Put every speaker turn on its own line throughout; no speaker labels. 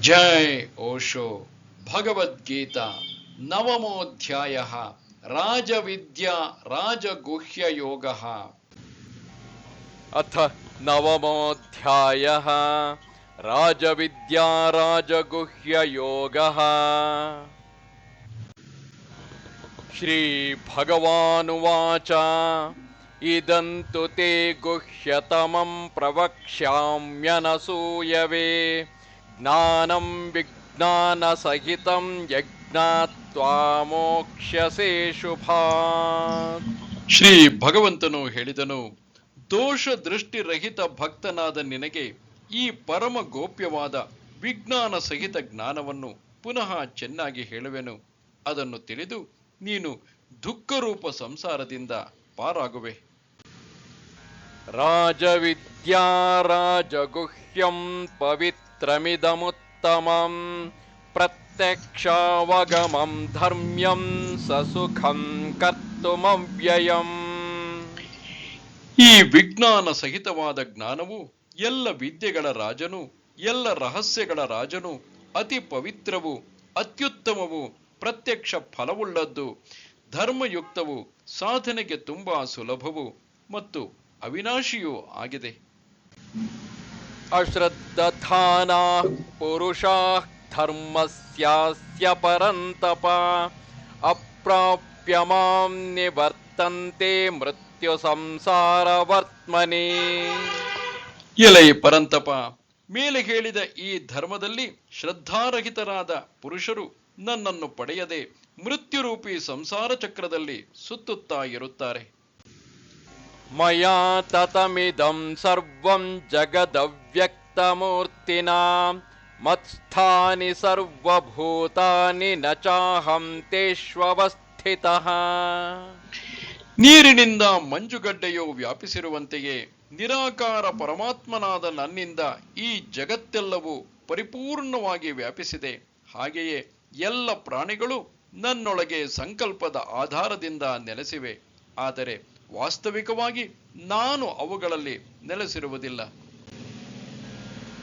जय ओशो भगवद्गीता नवमोऽध्यायः राजविद्या राजगुह्ययोगः।
अथ नवमोऽध्यायः राजविद्या राजगुह्ययोगः। श्रीभगवानुवाच इदं तु ते गुह्यतमं प्रवक्ष्याम्यनसूयवे। ज्ञानं विज्ञानसहितं यज्ञात्वा मोक्ष्यसे शुभात्
ಶ್ರೀ ಭಗವಂತನು ಹೇಳಿದನು ದೋಷ ದೃಷ್ಟಿರಹಿತ ಭಕ್ತನಾದ ನಿನಗೆ ಈ ಪರಮ ಗೋಪ್ಯವಾದ ವಿಜ್ಞಾನ ಸಹಿತ ಜ್ಞಾನವನ್ನು ಪುನಃ ಚೆನ್ನಾಗಿ ಹೇಳುವೆನು ಅದನ್ನು ತಿಳಿದು ನೀನು ದುಃಖರೂಪ ಸಂಸಾರದಿಂದ ಪಾರಾಗುವೆ
राजविद्या राजगुह्यं पवित्रमिदमुत्तमं प्रत्यक्षावगमं धर्म्यं ससुखं कर्तुमव्ययम्
ಈ ವಿಜ್ಞಾನ ಸಹಿತವಾದ ಜ್ಞಾನವು ಎಲ್ಲ ವಿದ್ಯೆಗಳ ರಾಜನು ಎಲ್ಲ ರಹಸ್ಯಗಳ ರಾಜನು ಅತಿ ಪವಿತ್ರವು ಅತ್ಯುತ್ತಮವು ಪ್ರತ್ಯಕ್ಷ ಫಲವುಳ್ಳದ್ದು ಧರ್ಮಯುಕ್ತವು ಸಾಧನೆಗೆ ತುಂಬಾ ಸುಲಭವು ಮತ್ತು ಅವಿನಾಶಿಯೂ ಆಗಿದೆ
अश्रद्धधानाः पुरुषाः धर्मस्यास्य परन्तप अप्राप्य मां निवर्तन्ते मृत्युसंसारवर्त्मनि
ಎಲೈ ಪರಂತಪ ಮೇಲೆ ಹೇಳಿದ ಈ ಧರ್ಮದಲ್ಲಿ ಶ್ರದ್ಧಾರಹಿತರಾದ ಪುರುಷರು ನನ್ನನ್ನು ಪಡೆಯದೆ ಮೃತ್ಯುರೂಪಿ ಸಂಸಾರ ಚಕ್ರದಲ್ಲಿ ಸುತ್ತುತ್ತಾ ಇರುತ್ತಾರೆ
मया ततमिदं सर्वं जगदव्यक्तमूर्तिना मत्स्थानि सर्वभूतानि न चाहं तेष्वस्थितः
ನೀರಿನಿಂದ ಮಂಜುಗಡ್ಡೆಯು ವ್ಯಾಪಿಸಿರುವಂತೆಯೇ ನಿರಾಕಾರ ಪರಮಾತ್ಮನಾದ ನನ್ನಿಂದ ಈ ಜಗತ್ತೆಲ್ಲವೂ ಪರಿಪೂರ್ಣವಾಗಿ ವ್ಯಾಪಿಸಿದೆ ಹಾಗೆಯೇ ಎಲ್ಲ ಪ್ರಾಣಿಗಳು ನನ್ನೊಳಗೆ ಸಂಕಲ್ಪದ ಆಧಾರದಿಂದ ನೆಲೆಸಿವೆ ಆದರೆ ವಾಸ್ತವಿಕವಾಗಿ ನಾನು ಅವುಗಳಲ್ಲಿ ನೆಲೆಸಿರುವುದಿಲ್ಲ.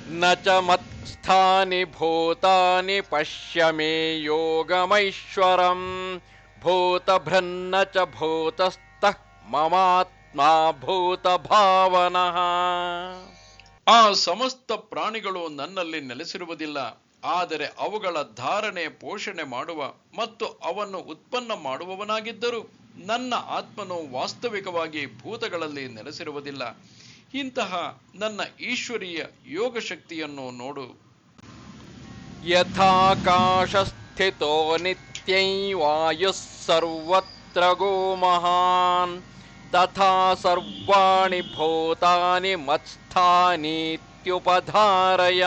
ನಚ ಮತ್ ಸ್ಥಾನಿ ಭೂತಾನಿ ಪಶ್ಯ ಮೇ ಯೋಗಮೈಶ್ವರಂ. ಭೂತಭೃನ್ನ ಚ ಭೂತಸ್ಥ ಮಮಾತ್ಮ ಭೂತ ಭಾವನಃ
ಆ ಸಮಸ್ತ ಪ್ರಾಣಿಗಳು ನನ್ನಲ್ಲಿ ನೆಲೆಸಿರುವುದಿಲ್ಲ. ಆದರೆ ಅವುಗಳ ಧಾರಣೆ ಪೋಷಣೆ ಮಾಡುವ ಮತ್ತು ಅವನ್ನು ಉತ್ಪನ್ನ ಮಾಡುವವನಾಗಿದ್ದರು. ನನ್ನ ಆತ್ಮನು ವಾಸ್ತವಿಕವಾಗಿ ಭೂತಗಳಲ್ಲಿ ನೆಲೆಸಿರುವುದಿಲ್ಲ. ಇಂತಹ ನನ್ನ ಈಶ್ವರೀಯ ಯೋಗ ಶಕ್ತಿಯನ್ನು ನೋಡು.
ಯಥಾಕಾಶಸ್ಥಿತೋ ನಿತ್ಯೈ ಸರ್ವತ್ರ ಗೋ ಮಹಾನ್ ತಥಾ ಸರ್ವಾಣಿ ಭೂತಾನಿ ಮತ್ಸ್ಥಾನೀತ್ಯುಪಧಾರಯ.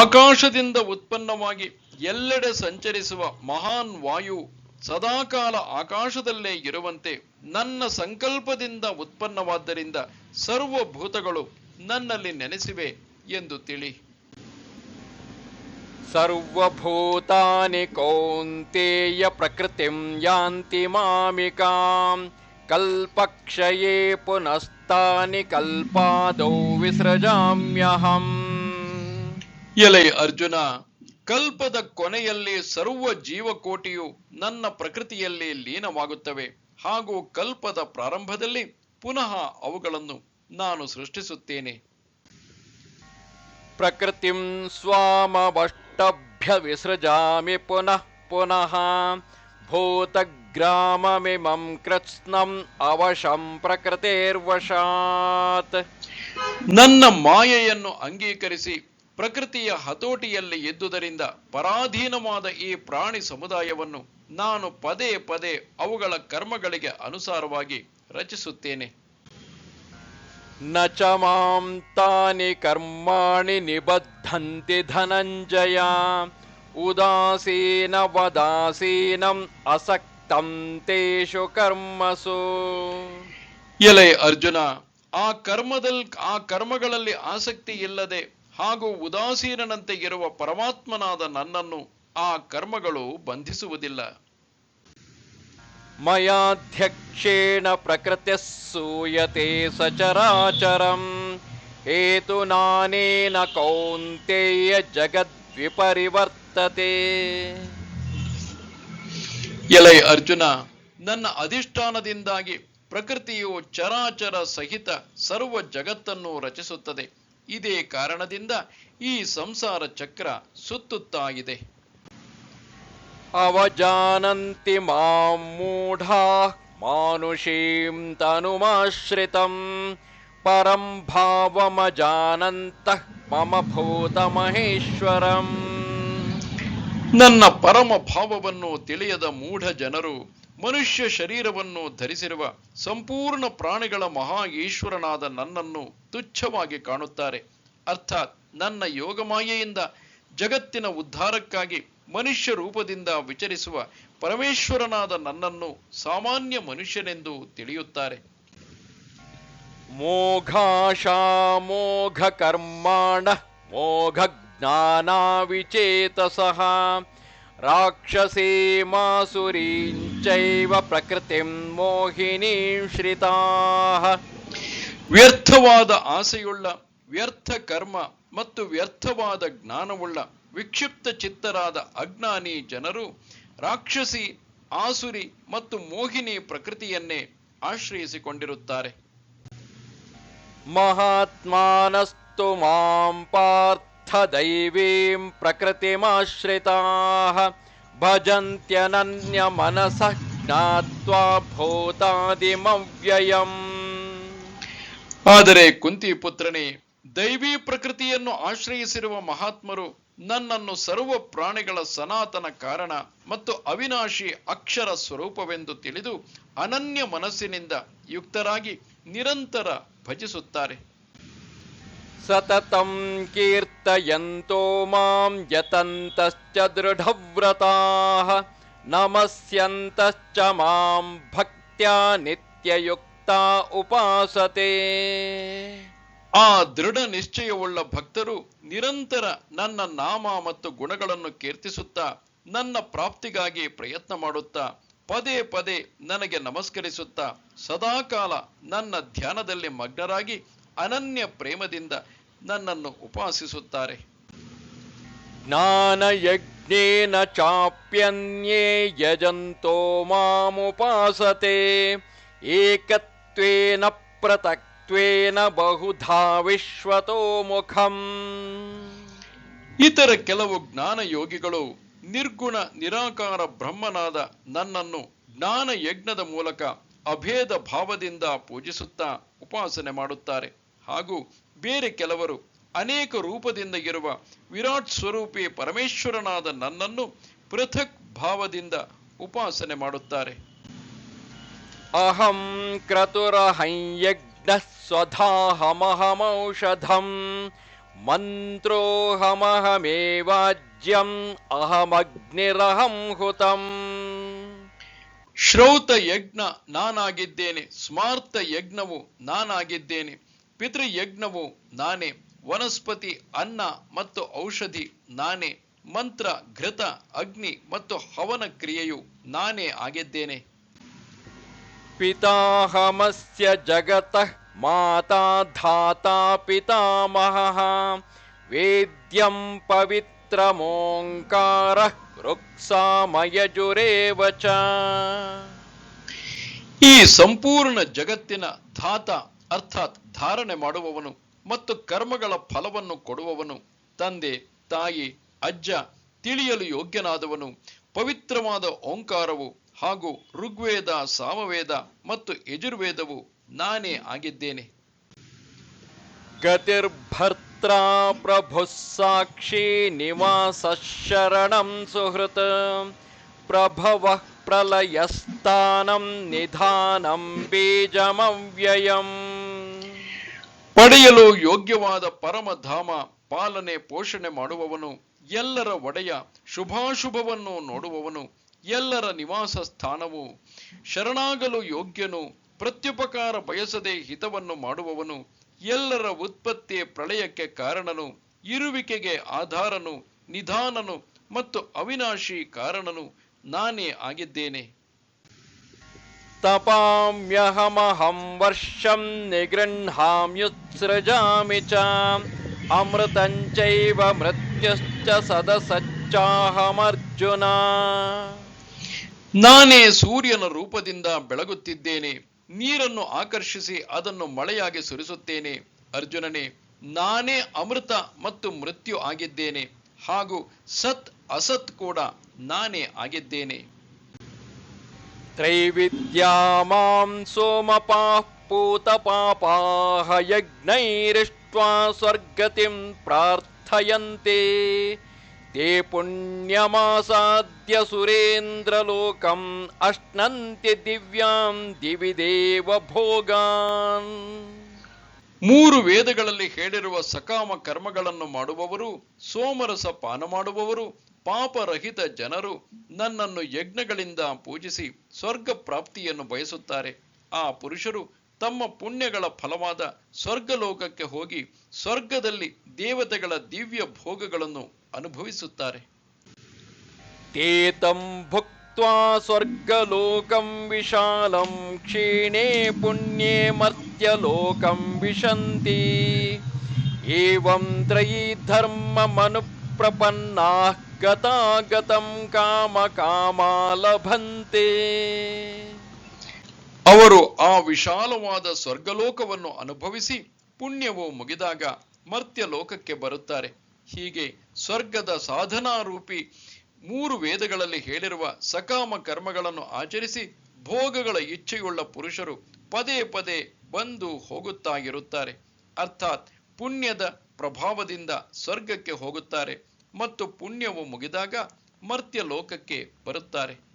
ಆಕಾಶದಿಂದ ಉತ್ಪನ್ನವಾಗಿ ಎಲ್ಲೆಡೆ ಸಂಚರಿಸುವ ಮಹಾನ್ ವಾಯು ಸದಾಕಾಲ ಆಕಾಶದಲ್ಲೇ ಇರುವಂತೆ ನನ್ನ ಸಂಕಲ್ಪದಿಂದ ಉತ್ಪನ್ನವಾದ್ದರಿಂದ ಸರ್ವಭೂತಗಳು ನನ್ನಲ್ಲಿ ನೆನೆಸಿವೆ ಎಂದು ತಿಳಿ.
ಸರ್ವಭೂತಾನಿ ಕೌಂತೆಯ ಪ್ರಕೃತಿಂ ಯಾಂತಿ ಮಾಮಿಕಾಂ. ಕಲ್ಪಕ್ಷಯೇ ಪುನಸ್ತಾನಿ ಕಲ್ಪಾದೌ ವಿಸೃಜಾಮ್ಯಹಂ.
ಎಲೆ ಅರ್ಜುನ ಕಲ್ಪದ ಕೊನೆಯಲ್ಲಿ ಸರ್ವ ಜೀವಕೋಟಿಯು ನನ್ನ ಪ್ರಕೃತಿಯಲ್ಲಿ ಲೀನವಾಗುತ್ತವೆ. ಹಾಗೂ ಕಲ್ಪದ ಪ್ರಾರಂಭದಲ್ಲಿ ಪುನಃ ಅವುಗಳನ್ನು ನಾನು ಸೃಷ್ಟಿಸುತ್ತೇನೆ.
ಪ್ರಕೃತಿಂ ಸ್ವಾಮವಷ್ಟಭ್ಯ ವಿಸೃಜಾಮಿ ಪುನಃ ಪುನಃ ಭೂತಗ್ರಾಮಮಿಮಂ ಕೃತ್ಸ್ನಂ ಅವಶಂ ಪ್ರಕೃತಿರ್ವಶಾತ್.
ನನ್ನ ಮಾಯೆಯನ್ನು ಅಂಗೀಕರಿಸಿ ಪ್ರಕೃತಿಯ ಹತೋಟಿಯಲ್ಲಿ ಇದ್ದುದರಿಂದ ಪರಾಧೀನವಾದ ಈ ಪ್ರಾಣಿ ಸಮುದಾಯವನ್ನು ನಾನು ಪದೇ ಪದೇ ಅವುಗಳ ಕರ್ಮಗಳಿಗೆ ಅನುಸಾರವಾಗಿ ರಚಿಸುತ್ತೇನೆ.
ನ ಚ ಮಾಂ ತಾನಿ ಕರ್ಮಾಣಿ ನಿಬದ್ಧಂತಿ ಧನಂಜಯ. ಉದಾಸೀನ ವದಾಸೀನಂ ಅಸಕ್ತಂ ತೇಷು ಕರ್ಮಸು.
ಎಲೆ ಅರ್ಜುನ ಆ ಕರ್ಮದಲ್ಲಿ ಆ ಕರ್ಮಗಳಲ್ಲಿ ಆಸಕ್ತಿ ಇಲ್ಲದೆ ಹಾಗೂ ಉದಾಸೀನಂತೆ ಇರುವ ಪರಮಾತ್ಮನಾದ ನನ್ನನ್ನು ಆ ಕರ್ಮಗಳು ಬಂಧಿಸುವುದಿಲ್ಲ.
ಮಯಾಧ್ಯಕ್ಷೇಣ ಪ್ರಕೃತಿ ಸೂಯತೆ ಸಚರಾಚರಂ. ಹೇತು ನಾನೇನ ಕೌಂತೆಯ ಜಗದ್ವಿಪರಿವರ್ತತೆ.
ಎಲೈ ಅರ್ಜುನ ನನ್ನ ಅಧಿಷ್ಠಾನದಿಂದಾಗಿ ಪ್ರಕೃತಿಯು ಚರಾಚರ ಸಹಿತ ಸರ್ವ ಜಗತ್ತನ್ನು ರಚಿಸುತ್ತದೆ. ಇದೇ ಕಾರಣದಿಂದ ಈ ಸಂಸಾರ ಚಕ್ರ ಸುತ್ತುತ್ತಾಗಿದೆ.
ಅವಜಾನಂತಿ ಮಾಂ ಮೂಢ ಮಾನುಷೀಂ ತನುಮಾಶ್ರಿತಂ ಪರಂ ಭಾವಮಜಾನಂತ ಮಮ ಭೂತಮಹೇಶ್ವರಂ.
ನನ್ನ ಪರಮ ಭಾವವನ್ನು ತಿಳಿಯದ ಮೂಢ ಜನರು ಮನುಷ್ಯ ಶರೀರವನ್ನು ಧರಿಸಿರುವ ಸಂಪೂರ್ಣ ಪ್ರಾಣಿಗಳ ಮಹಾ ಈಶ್ವರನಾದ ನನ್ನನ್ನು ತುಚ್ಛವಾಗಿ ಕಾಣುತ್ತಾರೆ. ಅರ್ಥಾತ್ ನನ್ನ ಯೋಗಮಾಯೆಯಿಂದ ಜಗತ್ತಿನ ಉದ್ಧಾರಕ್ಕಾಗಿ ಮನುಷ್ಯ ರೂಪದಿಂದ ವಿಚರಿಸುವ ಪರಮೇಶ್ವರನಾದ ನನ್ನನ್ನು ಸಾಮಾನ್ಯ ಮನುಷ್ಯನೆಂದು ತಿಳಿಯುತ್ತಾರೆ.
ಮೋಘಾಶಾಮೋಘ ಕರ್ಮಾಣ ಮೋಘ ಜ್ಞಾನಾವಿಚೇತಸಃ ರಾಕ್ಷಸೀಮಾಸುರೀಂಚೈವ ಪ್ರಕೃತಿಂ ಮೋಹಿನೀಂ ಶ್ರಿತಾಃ
ವ್ಯರ್ಥವಾದ ಆಸೆಯುಳ್ಳ ವ್ಯರ್ಥ ಕರ್ಮ ಮತ್ತು ವ್ಯರ್ಥವಾದ ಜ್ಞಾನವುಳ್ಳ ವಿಕ್ಷಿಪ್ತ ಚಿತ್ತರಾದ ಅಜ್ಞಾನಿ ಜನರು ರಾಕ್ಷಸಿ ಆಸುರಿ ಮತ್ತು ಮೋಹಿನಿ ಪ್ರಕೃತಿಯನ್ನೇ ಆಶ್ರಯಿಸಿಕೊಂಡಿರುತ್ತಾರೆ
ಮಹಾತ್ಮಾನಸ್ತು ಮಾಂ ಪಾರ್ಥ ಪ್ರಕೃತಿಮಾಶ್ರಿತಾಃ. ಭಜಂತ್ಯನನ್ಯ ಮನಸ ಜ್ಞಾತ್ವಾ ಭೂತಾದಿಮವ್ಯಯಂ.
ಆದರೆ ಕುಂತಿ ಪುತ್ರನೇ, ದೈವಿ ಪ್ರಕೃತಿಯನ್ನು ಆಶ್ರಯಿಸಿರುವ ಮಹಾತ್ಮರು ನನ್ನನ್ನು ಸರ್ವ ಪ್ರಾಣಿಗಳ ಸನಾತನ ಕಾರಣ ಮತ್ತು ಅವಿನಾಶಿ ಅಕ್ಷರ ಸ್ವರೂಪವೆಂದು ತಿಳಿದು ಅನನ್ಯ ಮನಸ್ಸಿನಿಂದ ಯುಕ್ತರಾಗಿ ನಿರಂತರ ಭಜಿಸುತ್ತಾರೆ.
ಸತತಂ ಕೀರ್ತಯಂತೋ ಮಾಂ ಯತಂತಶ್ಚ ದೃಢವ್ರತಾಃ ನಮಸ್ಯಂತಶ್ಚ ಮಾಂ ಭಕ್ತ್ಯಾ ನಿತ್ಯಯುಕ್ತ ಉಪಾಸತೆ
ಆ ದೃಢ ನಿಶ್ಚಯವುಳ್ಳ ಭಕ್ತರು ನಿರಂತರ ನನ್ನ ನಾಮ ಮತ್ತು ಗುಣಗಳನ್ನು ಕೀರ್ತಿಸುತ್ತಾ, ನನ್ನ ಪ್ರಾಪ್ತಿಗಾಗಿ ಪ್ರಯತ್ನ ಮಾಡುತ್ತಾ, ಪದೇ ಪದೇ ನನಗೆ ನಮಸ್ಕರಿಸುತ್ತಾ, ಸದಾಕಾಲ ನನ್ನ ಧ್ಯಾನದಲ್ಲಿ ಮಗ್ನರಾಗಿ ಅನನ್ಯ ಪ್ರೇಮದಿಂದ ನನ್ನನ್ನು ಉಪಾಸಿಸುತ್ತಾರೆ.
ಜ್ಞಾನಯಜ್ಞೇನ ಚಾಪ್ಯನ್ಯೇ ಯಜಂತೋ ಮಾಮುಪಾಸತೆ. ಏಕತ್ವೇನ ಪೃಥಕ್ತ್ವೇನ ಬಹುಧಾ ವಿಶ್ವತೋ ಮುಖಂ.
ಇತರ ಕೆಲವು ಜ್ಞಾನ ಯೋಗಿಗಳು ನಿರ್ಗುಣ ನಿರಾಕಾರ ಬ್ರಹ್ಮನಾದ ನನ್ನನ್ನು ಜ್ಞಾನ ಯಜ್ಞದ ಮೂಲಕ ಅಭೇದ ಭಾವದಿಂದ ಪೂಜಿಸುತ್ತಾ ಉಪಾಸನೆ ಮಾಡುತ್ತಾರೆ. ಹಾಗೂ ಬೇರೆ ಕೆಲವರು ಅನೇಕ ರೂಪದಿಂದ ಇರುವ ವಿರಾಟ್ ಸ್ವರೂಪಿ ಪರಮೇಶ್ವರನಾದ ನನ್ನನ್ನು ಪೃಥಕ್ ಭಾವದಿಂದ ಉಪಾಸನೆ ಮಾಡುತ್ತಾರೆ.
ಅಹಂ ಕ್ರತುರ ಯಜ್ಞ ಸ್ವಧಾಹಮಹಮೌಷಧಂ ಮಂತ್ರೋಹಮಹಮೇವಾಜ್ಯಂ ಅಹಮಗ್ನಿರಹಂ ಹುತಂ.
ಶ್ರೌತ ಯಜ್ಞ ನಾನಾಗಿದ್ದೇನೆ ಸ್ಮಾರ್ತ ಯಜ್ಞವು ನಾನಾಗಿದ್ದೇನೆ ಪಿತೃಯಜ್ಞವು ನಾನೇ ವನಸ್ಪತಿ ಅನ್ನ ಮತ್ತು ಔಷಧಿ ನಾನೇ ಮಂತ್ರ ಘೃತ ಅಗ್ನಿ ಮತ್ತು ಹವನ ಕ್ರಿಯೆಯು ನಾನೇ ಆಗಿದ್ದೇನೆ.
ಪಿತಾಹಮಸ್ಯ ಜಗತಃ ಮಾತಾ ಧಾತಾ ಪಿತಾಮಹ. ವೇದ್ಯಂ ಪವಿತ್ರಮೋಂಕಾರ ರುಕ್ಸಾಮಯಜುರೇವ ಚ.
ಈ ಸಂಪೂರ್ಣ ಜಗತ್ತಿನ ಧಾತ ಅರ್ಥಾತ್ ಧಾರಣೆ ಮಾಡುವವನು ಮತ್ತು ಕರ್ಮಗಳ ಫಲವನ್ನು ಕೊಡುವವನು. ತಂದೆ, ತಾಯಿ, ಅಜ್ಜ, ತಿಳಿಯಲು ಯೋಗ್ಯನಾದವನು, ಪವಿತ್ರವಾದ ಓಂಕಾರವು ಹಾಗೂ ಋಗ್ವೇದ, ಸಾಮವೇದ ಮತ್ತು ಯಜುರ್ವೇದವು ನಾನೇ ಆಗಿದ್ದೇನೆ.
ಗತಿರ್ಭರ್ತ್ರ ಪ್ರಭು ಸಾಕ್ಷಿ ನಿವಾಸ ಶರಣಂ ಸುಹೃತ್. ಪ್ರಭವಃ ಪ್ರಲಯಸ್ಥಾನಂ ನಿಧಾನಂ ಬೀಜಮವ್ಯಯಂ.
ಪಡೆಯಲು ಯೋಗ್ಯವಾದ ಪರಮಧಾಮ, ಪಾಲನೆ, ಪೋಷಣೆ ಮಾಡುವವನು, ಎಲ್ಲರ ಒಡೆಯ, ಶುಭಾಶುಭವನ್ನು ನೋಡುವವನು, ಎಲ್ಲರ ನಿವಾಸ ಸ್ಥಾನವು. ಶರಣಾಗಲು ಯೋಗ್ಯನು, ಪ್ರತ್ಯುಪಕಾರ ಬಯಸದೆ ಹಿತವನ್ನು ಮಾಡುವವನು, ಎಲ್ಲರ ಉತ್ಪತ್ತಿ ಪ್ರಳಯಕ್ಕೆ ಕಾರಣನು, ಇರುವಿಕೆಗೆ ಆಧಾರನು, ನಿಧಾನನು ಮತ್ತು ಅವಿನಾಶಿ ಕಾರಣನು ನಾನೇ ಆಗಿದ್ದೇನೆ.
ತಪಾಮ್ಯಹಮಹಂ ವರ್ಷಂ ನಿಗೃಹಾಮ್ಯುತ್ಸೃಜಾಮಿ ಚ ಅಮೃತಂಚೈವ ಮೃತ್ಯುಶ್ಚ ಸದಸಚ್ಚಾಹಮರ್ಜುನ.
ನಾನೇ ಸೂರ್ಯನ ರೂಪದಿಂದ ಬೆಳಗುತ್ತಿದ್ದೇನೆ. ನೀರನ್ನು ಆಕರ್ಷಿಸಿ ಅದನ್ನು ಮಳೆಯಾಗಿ ಸುರಿಸುತ್ತೇನೆ. ಅರ್ಜುನನೇ ನಾನೇ ಅಮೃತ ಮತ್ತು ಮೃತ್ಯು ಆಗಿದ್ದೇನೆ. ಹಾಗೂ ಸತ್ ಅಸತ್ ಕೂಡ ನಾನೇ ಆಗಿದ್ದೇನೆ
ತ್ರೈವಿದ್ಯಾ ಮಾಂ ಸೋಮಪಾಃ पूतपापाः यज्ञैरिष्ट्वा स्वर्गतिं प्रार्थयन्ते ते पुण्यमासाद्य सुरेन्द्रलोकम् अश्नन्ति दिव्यां दिवि देवभोगान्
ಮೂರು ವೇದಗಳಲ್ಲಿ ಹೇಳಿರುವ ಸಕಾಮ ಕರ್ಮಗಳನ್ನು ಮಾಡುವವರು, ಸೋಮರಸ ಪಾನ ಮಾಡುವವರು, ಪಾಪರಹಿತ ಜನರು ನನ್ನನ್ನು ಯಜ್ಞಗಳಿಂದ ಪೂಜಿಸಿ ಸ್ವರ್ಗ ಪ್ರಾಪ್ತಿಯನ್ನು ಬಯಸುತ್ತಾರೆ. ಆ ಪುರುಷರು ತಮ್ಮ ಪುಣ್ಯಗಳ ಫಲವಾದ ಸ್ವರ್ಗಲೋಕಕ್ಕೆ ಹೋಗಿ ಸ್ವರ್ಗದಲ್ಲಿ ದೇವತೆಗಳ ದಿವ್ಯ ಭೋಗಗಳನ್ನು ಅನುಭವಿಸುತ್ತಾರೆ.
ते तं भुक्त्वा स्वर्गलोकं विशालं क्षीणे पुण्ये मर्त्यलोकं विशन्ति एवं त्रयी धर्ममनुप्रपन्नाः गतागतं कामकामा लभन्ते
ಅವರು ಆ ವಿಶಾಲವಾದ ಸ್ವರ್ಗಲೋಕವನ್ನು ಅನುಭವಿಸಿ ಪುಣ್ಯವು ಮುಗಿದಾಗ ಮರ್ತ್ಯ ಲೋಕಕ್ಕೆ ಬರುತ್ತಾರೆ ಹೀಗೆ ಸ್ವರ್ಗದ ಸಾಧನಾರೂಪಿ ಮೂರು ವೇದಗಳಲ್ಲಿ ಹೇಳಿರುವ ಸಕಾಮ ಕರ್ಮಗಳನ್ನು ಆಚರಿಸಿ ಭೋಗಗಳ ಇಚ್ಛೆಯುಳ್ಳ ಪುರುಷರು ಪದೇ ಪದೇ ಬಂದು ಹೋಗುತ್ತಾಗಿರುತ್ತಾರೆ. ಅರ್ಥಾತ್ ಪುಣ್ಯದ ಪ್ರಭಾವದಿಂದ ಸ್ವರ್ಗಕ್ಕೆ ಹೋಗುತ್ತಾರೆ ಮತ್ತು ಪುಣ್ಯವು ಮುಗಿದಾಗ ಮರ್ತ್ಯ ಲೋಕಕ್ಕೆ ಬರುತ್ತಾರೆ.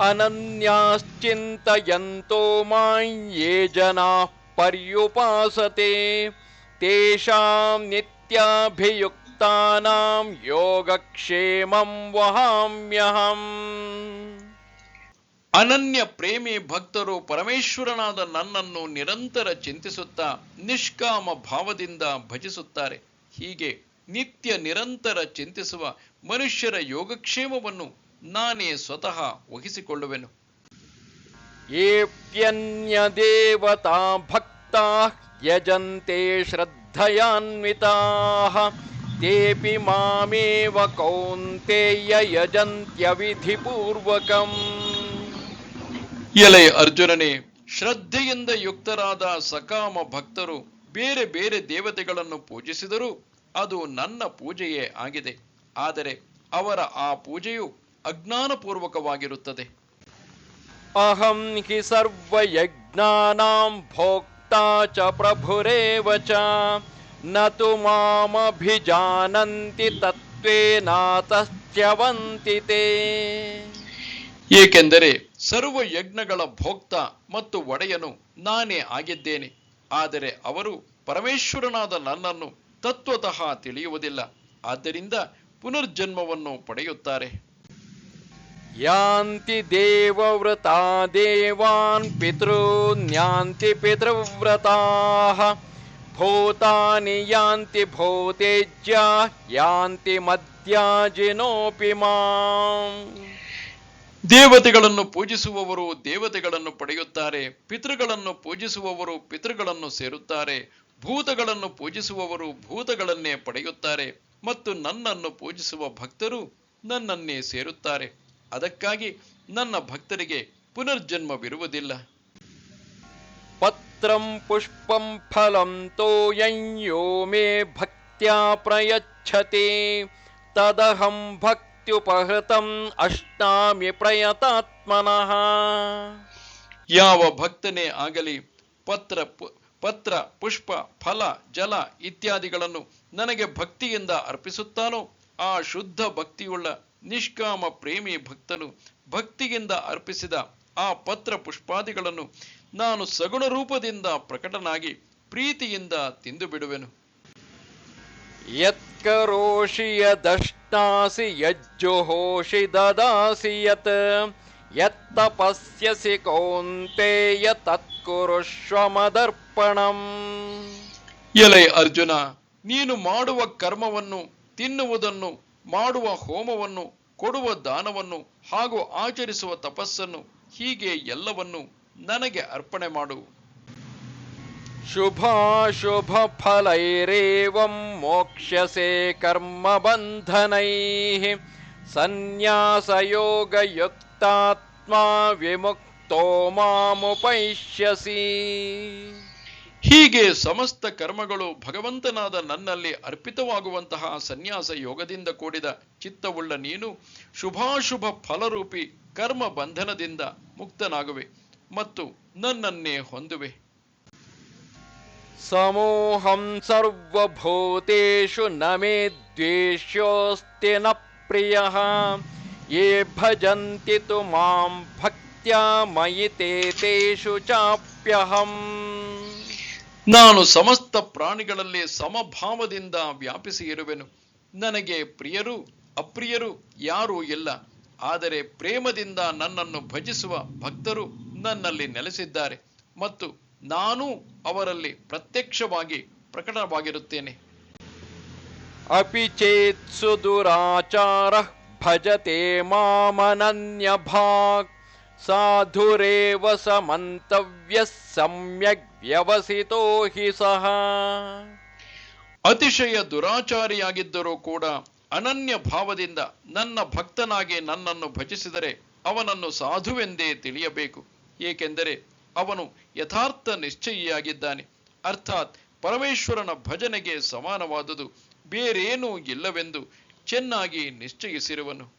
ಅನನ್ಯಾಶ್ಚಿಂತಯಂತೋ ಮಾಯೇ ಜನಾ ಪರ್ಯುಪಾಸತೆ, ತೇಷಾಂ ನಿತ್ಯಾಭಿಯುಕ್ತ ತಾನಾಂ ಯೋಗಕ್ಷೇಮಂ ವಹಾಮ್ಯಹಂ
ಅನನ್ಯ ಪ್ರೇಮಿ ಭಕ್ತರು ಪರಮೇಶ್ವರನಾದ ನನ್ನನ್ನು ನಿರಂತರ ಚಿಂತಿಸುತ್ತಾ ನಿಷ್ಕಾಮ ಭಾವದಿಂದ ಭಜಿಸುತ್ತಾರೆ. ಹೀಗೆ ನಿತ್ಯ ನಿರಂತರ ಚಿಂತಿಸುವ ಮನುಷ್ಯರ ಯೋಗಕ್ಷೇಮವನ್ನು ನಾನೇ ಸ್ವತಃ ವಹಿಸಿಕೊಳ್ಳುವೆನು.
ಏಪ್ಯನ್ಯ ದೇವತಾ ಭಕ್ತಾ ಯಜಂತೆ ಶ್ರದ್ಧಯಾನ್ವಿತಾ। तेऽपि मामेव कौन्तेय यजन्त्यविधिपूर्वकम्
ಎಲೆ ಅರ್ಜುನನೇ ಶ್ರದ್ಧೆಯಿಂದ ಯುಕ್ತರಾದ ಸಕಾಮ ಭಕ್ತರು ಬೇರೆ ಬೇರೆ ದೇವತೆಗಳನ್ನು ಪೂಜಿಸಿದರೂ ಅದು ನನ್ನ ಪೂಜೆಯೇ ಆಗಿದೆ ಆದರೆ ಅವರ ಆ ಪೂಜೆಯು ಅಜ್ಞಾನಪೂರ್ವಕವಾಗಿರುತ್ತದೆ
अहं हि सर्वयज्ञानां भोक्ता च प्रभुरेव च ನು तु ಮಾಮಭಿಜಾನಂತಿ ತತ್ವೇನಾತಶ್ಚವಂತಿ ತೇ
ಏಕೆಂದರೆ ಸರ್ವ ಯಜ್ಞಗಳ ಭೋಕ್ತ ಮತ್ತು ಒಡೆಯನು ನಾನೇ ಆಗಿದ್ದೇನೆ. ಆದರೆ ಅವರು ಪರಮೇಶ್ವರನಾದ ನನ್ನನ್ನು ತತ್ವತಃ ತಿಳಿಯುವುದಿಲ್ಲ. ಆದ್ದರಿಂದ ಪುನರ್ಜನ್ಮವನ್ನು ಪಡೆಯುತ್ತಾರೆ.
ಯಾಂತಿ ದೇವವ್ರತಾ ದೇವಾನ್ ಪಿತೃನ್ಯಾಂತಿ ಪಿತೃವ್ರತಾ ಭೂತಾನಿ ಯಾಂತಿ ಭೂತೇಜ್ಯ ಯಾಂತಿ ಮದ್ಯಾಜಿನೋಪಿ ಮಾಂ
ದೇವತೆಗಳನ್ನು ಪೂಜಿಸುವವರು ದೇವತೆಗಳನ್ನು ಪಡೆಯುತ್ತಾರೆ ಪಿತೃಗಳನ್ನು ಪೂಜಿಸುವವರು ಪಿತೃಗಳನ್ನು ಸೇರುತ್ತಾರೆ ಭೂತಗಳನ್ನು ಪೂಜಿಸುವವರು ಭೂತಗಳನ್ನೇ ಪಡೆಯುತ್ತಾರೆ ಮತ್ತು ನನ್ನನ್ನು ಪೂಜಿಸುವ ಭಕ್ತರು ನನ್ನನ್ನೇ ಸೇರುತ್ತಾರೆ. ಅದಕ್ಕಾಗಿ ನನ್ನ ಭಕ್ತರಿಗೆ ಪುನರ್ಜನ್ಮವಿರುವುದಿಲ್ಲ.
ಪತ್ರಂ ಪುಷ್ಪಂ ಫಲಂ ತೋಯಂಯೋ ಮೇ ಭಕ್ತ್ಯಾ ಪ್ರಯಚ್ಛತೆ ತದಹಂ ಭಕ್ತ್ಯುಪಹೃತಂ ಅಷ್ಟಾಮಿ ಪ್ರಯತಾತ್ಮನಃ
ಯಾವ ಭಕ್ತನೇ ಆಗಲಿ ಪತ್ರ ಪತ್ರ, ಪುಷ್ಪ, ಫಲ, ಜಲ ಇತ್ಯಾದಿಗಳನ್ನು ನನಗೆ ಭಕ್ತಿಯಿಂದ ಅರ್ಪಿಸುತ್ತಾನೋ, ಆ ಶುದ್ಧ ಭಕ್ತಿಯುಳ್ಳ ನಿಷ್ಕಾಮ ಪ್ರೇಮಿ ಭಕ್ತನು ಭಕ್ತಿಯಿಂದ ಅರ್ಪಿಸಿದ ಆ ಪತ್ರ ಪುಷ್ಪಾದಿಗಳನ್ನು ನಾನು ಸಗುಣ ರೂಪದಿಂದ ಪ್ರಕಟನಾಗಿ ಪ್ರೀತಿಯಿಂದ ತಿಂದು ಬಿಡುವೆನು.
ಯತ್ಕರೋಷಿಯ ದಷ್ಟಾಸಿ ಯಜ್ಜುಹೋಷಿ ದದಾಸಿ ಯತ್ ಯತ್ತಪಸ್ಯಸಿ ಕೌಂತೆಯ ತತ್ಕುರುಷ್ವಮದರ್ಪಣಂ
ಎಲೆ ಅರ್ಜುನ ನೀನು ಮಾಡುವ ಕರ್ಮವನ್ನು ತಿನ್ನುವುದನ್ನು ಮಾಡುವ ಹೋಮವನ್ನು ಕೊಡುವ ದಾನವನ್ನು ಹಾಗೂ ಆಚರಿಸುವ ತಪಸ್ಸನ್ನು ಹೀಗೆ ಎಲ್ಲವನ್ನೂ ನನಗೆ ಅರ್ಪಣೆ ಮಾಡು.
ಶುಭಾಶುಭ ಫಲೈರೇವಂ ಮೋಕ್ಷಸೆ ಕರ್ಮ ಬಂಧನೈ ಸಂನ್ಯಾಸಯೋಗಯುಕ್ತಾತ್ಮ ವಿಮುಕ್ತೋ ಮಾಮುಪೈಷ್ಯಸಿ.
ಹೀಗೆ ಸಮಸ್ತ ಕರ್ಮಗಳು ಭಗವಂತನಾದ ನನ್ನಲ್ಲಿ ಅರ್ಪಿತವಾಗುವಂತಹ ಸನ್ಯಾಸ ಯೋಗದಿಂದ ಕೂಡಿದ ಚಿತ್ತವುಳ್ಳ ನೀನು ಶುಭಾಶುಭ ಫಲರೂಪಿ ಕರ್ಮ ಬಂಧನದಿಂದ ಮುಕ್ತನಾಗುವೆ. ಮತ್ತು ನನ್ನನ್ನೇ ಹೊಂದುವೆ.
ಸಮೋಹಂ ಸರ್ವಭೂತೇಷು ನ ಮೇ ದ್ವೇಷ್ಯೋಸ್ತಿ ನ ಪ್ರಿಯ. ಯೇ ಭಜಂತಿ ತು ಮಾಂ ಭಕ್ತ್ಯಾ ಮಯಿ ಚಾಪ್ಯಹಂ.
ನಾನು ಸಮಸ್ತ ಪ್ರಾಣಿಗಳಲ್ಲಿ ಸಮಭಾವದಿಂದ ವ್ಯಾಪಿಸಿ ಇರುವೆನು ನನಗೆ ಪ್ರಿಯರು ಅಪ್ರಿಯರು ಯಾರೂ ಇಲ್ಲ. ಆದರೆ ಪ್ರೇಮದಿಂದ ನನ್ನನ್ನು ಭಜಿಸುವ ಭಕ್ತರು ನನ್ನಲ್ಲಿ ನೆಲೆಸಿದ್ದಾರೆ. ಮತ್ತು ನಾನು ಅವರಲ್ಲಿ ಪ್ರತ್ಯಕ್ಷವಾಗಿ ಪ್ರಕಟವಾಗಿರುತ್ತೇನೆ.
ಅಪಿಚೇತ್ ಸುದುರಾಚಾರ ಭಜತೆ ಮಾಮನನ್ಯ ಭಾಗ್ ಸಾಧುರೇವ ಸಮಂತವ್ಯ ಸಮ್ಯಗ್ ವ್ಯವಸಿತೋ ಹಿ ಸಹ.
ಅತಿಶಯ ದುರಾಚಾರಿಯಾಗಿದ್ದರೂ ಕೂಡ ಅನನ್ಯ ಭಾವದಿಂದ ನನ್ನ ಭಕ್ತನಾಗಿ ನನ್ನನ್ನು ಭಜಿಸಿದರೆ ಅವನನ್ನು ಸಾಧುವೆಂದೇ ತಿಳಿಯಬೇಕು. ಏಕೆಂದರೆ ಅವನು ಯಥಾರ್ಥ ನಿಶ್ಚಯಿಯಾಗಿದ್ದಾನೆ. ಅರ್ಥಾತ್ ಪರಮೇಶ್ವರನ ಭಜನೆಗೆ ಸಮಾನವಾದುದು, ಬೇರೇನೂ ಇಲ್ಲವೆಂದು ಚೆನ್ನಾಗಿ ನಿಶ್ಚಯಿಸಿರುವನು.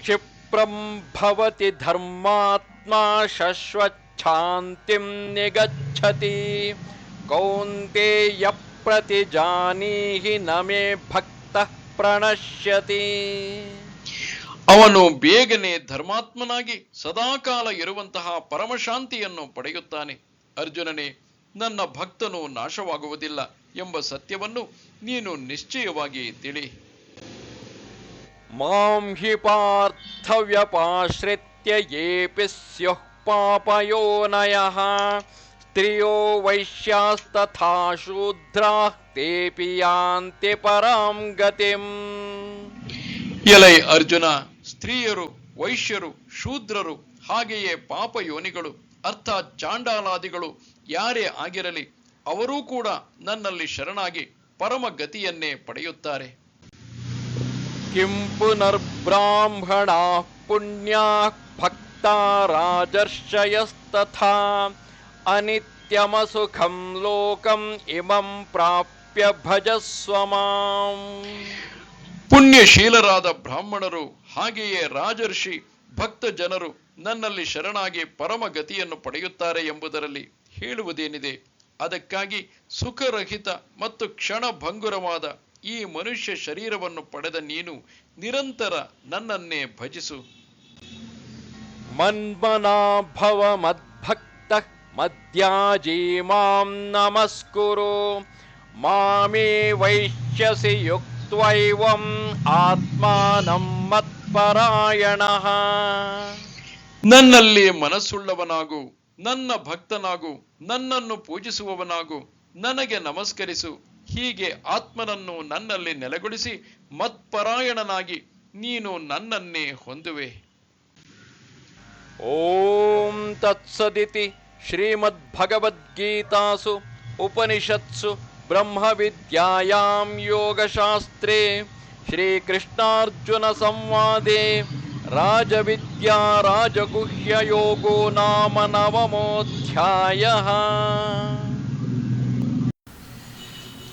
ಕ್ಷಿಪ್ರಂ ಭವತಿ ಧರ್ಮಾತ್ಮ ಶಾಂತಿಂ ನಿಗಚ್ಚತಿ ಕೌಂತೆಯ ಪ್ರತಿಜಾನೀಹಿ ನಮೇ ಭಕ್ತ ಪ್ರಣಶ್ಯತಿ.
ಅವನು ಬೇಗನೆ ಧರ್ಮಾತ್ಮನಾಗಿ ಸದಾಕಾಲ ಇರುವಂತಹ ಪರಮಶಾಂತಿಯನ್ನು ಪಡೆಯುತ್ತಾನೆ. ಅರ್ಜುನನೇ ನನ್ನ ಭಕ್ತನು ನಾಶವಾಗುವುದಿಲ್ಲ ಎಂಬ ಸತ್ಯವನ್ನು ನೀನು ನಿಶ್ಚಯವಾಗಿ ತಿಳಿ.
ಮಾಂ ಹಿ ಪಾರ್ಥವ್ಯಪಾಶ್ರಿತ್ಯ ಪಾಪಯೋನಯಃ ಸ್ತ್ರಿಯೋ ವೈಶ್ಯಾಸ್ತಥಾ ಶೂದ್ರಾ ತೇಪಿ ಯಾಂತಿ ಪರಾಂ ಗತಿಂ.
ಎಲೈ ಅರ್ಜುನ ಸ್ತ್ರೀಯರು ವೈಶ್ಯರು ಶೂದ್ರರು ಹಾಗೆಯೇ ಪಾಪ ಯೋನಿಗಳು ಅರ್ಥಾತ್ ಚಾಂಡಾಲಾದಿಗಳು ಯಾರೇ ಆಗಿರಲಿ ಅವರೂ ಕೂಡ ನನ್ನಲ್ಲಿ ಶರಣಾಗಿ ಪರಮ ಗತಿಯನ್ನೇ ಪಡೆಯುತ್ತಾರೆ.
ಕಿಂ ಪುನರ್ಬ್ರಾಹ್ಮಣ ಪುಣ್ಯ ಭಕ್ತ ರಾಜರ್ಷಯಸ್ತಥಾ ಅನಿತ್ಯಮಸುಖಂ ಲೋಕಂ ಇಮಂ ಪ್ರಾಪ್ಯ ಭಜಸ್ವಮಾಂ
ಪುಣ್ಯಶೀಲರಾದ ಬ್ರಾಹ್ಮಣರು ಹಾಗೆಯೇ ರಾಜರ್ಷಿ ಭಕ್ತ ಜನರು ನನ್ನಲ್ಲಿ ಶರಣಾಗಿ ಪರಮಗತಿಯನ್ನು ಪಡೆಯುತ್ತಾರೆ ಎಂಬುದರಲ್ಲಿ ಹೇಳುವುದೇನಿದೆ? ಅದಕ್ಕಾಗಿ ಸುಖರಹಿತ ಮತ್ತು ಕ್ಷಣಭಂಗುರವಾದ ಈ ಮನುಷ್ಯ ಶರೀರವನ್ನು ಪಡೆದ ನೀನು ನಿರಂತರ ನನ್ನನ್ನೇ ಭಜಿಸು.
ಮನ್ಮನಾಭವ ಮದ್ಭಕ್ತ ಮದ್ಯಾಜಿ ಮಾಂ ನಮಸ್ಕುರು. ಮಾಮೇ ವೈಶ್ಯಸಿ ಯುಕ್ತ ಆತ್ಮಾನಂ ಮತ್ ಪರಾಯಣ.
ನನ್ನಲ್ಲಿ ಮನಸ್ಸುಳ್ಳವನಾಗು ನನ್ನ ಭಕ್ತನಾಗು ನನ್ನನ್ನು ಪೂಜಿಸುವವನಾಗು ನನಗೆ ನಮಸ್ಕರಿಸು. ಹೀಗೆ ಆತ್ಮನನ್ನು ನನ್ನಲ್ಲಿ ನೆಲೆಗೊಳಿಸಿ ಮತ್ಪರಾಯಣನಾಗಿ ನೀನು ನನ್ನನ್ನೇ ಹೊಂದುವೆ.
ಓಂ ತತ್ಸದಿತಿ ಶ್ರೀಮದ್ಭಗವದ್ಗೀತಾಸು ಉಪನಿಷತ್ಸು ಬ್ರಹ್ಮವಿದ್ಯಾಯಾಂ ಯೋಗಶಾಸ್ತ್ರೇ. श्रीकृष्णार्जुनसंवादे राजविद्या राजगुह्ययोगो नाम नवमोध्याय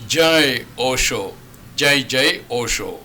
जय ओशो जय जय ओशो।